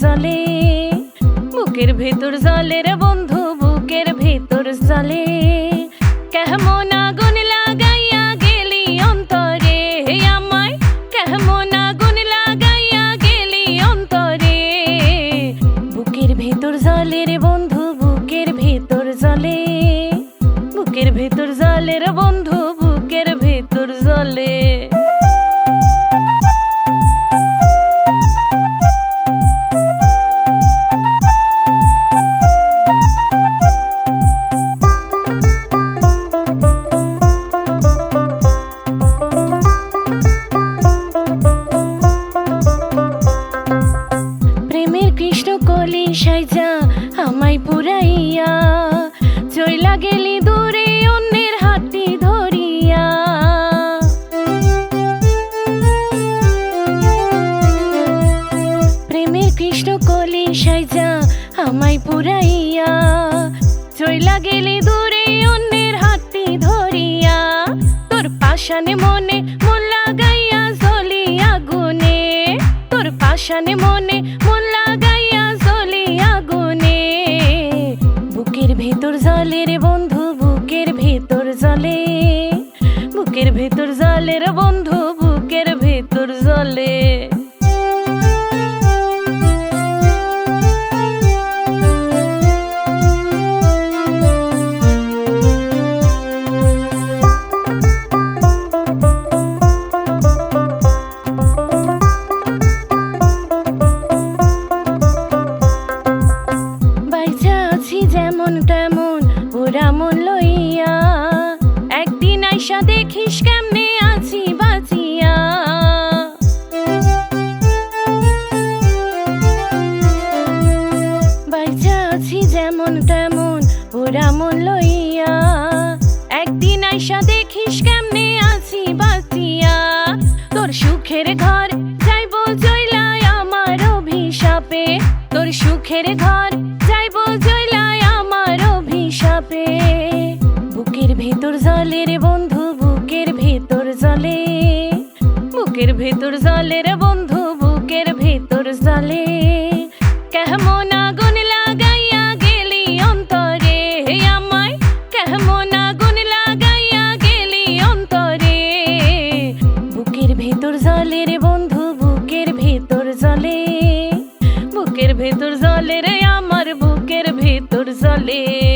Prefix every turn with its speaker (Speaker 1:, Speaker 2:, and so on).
Speaker 1: জলে বুকের ভেতর জলের বন্ধু বুকের ভেতর জলে। কেমন সাইজা আমায় পুরাইয়া, চইলা গেলি দূরে অন্যের হাতটি ধরিয়া। প্রেমের কৃষ্ণ কলি সাইজা, আমায় পুরাইয়া, চইলা গেলি দূরে অন্যের হাতটি ধরিয়া। তোর পাশানে মনে মন লাগাইয়া জ্বলি আগুনে, তোর পাশানে মনে মন জলে রে বন্ধু বুকের ভেতর জলে বুকের ভেতর জলে রে বন্ধু বুকের ভেতর জলে। ওরা মন লইয়া, একদিন আইসা দেখিস কেমনে আছি বাঁচিয়া। তোর সুখের ঘর যাইব জইলায় আমার অভিশাপে। তোর সুখের ঘর যাইব জইলায় আমার অভিশাপে। বুকের ভেতর জলে রে বন্ধু, বুকের ভেতর জলে। বুকের ভেতর জলে রে বন্ধু, বুকের ভেতর জলে। কেমন জলে রে বন্ধু বুকের ভেতর জলে। বুকের ভেতর জলে রে আমার বুকের ভেতর জলে।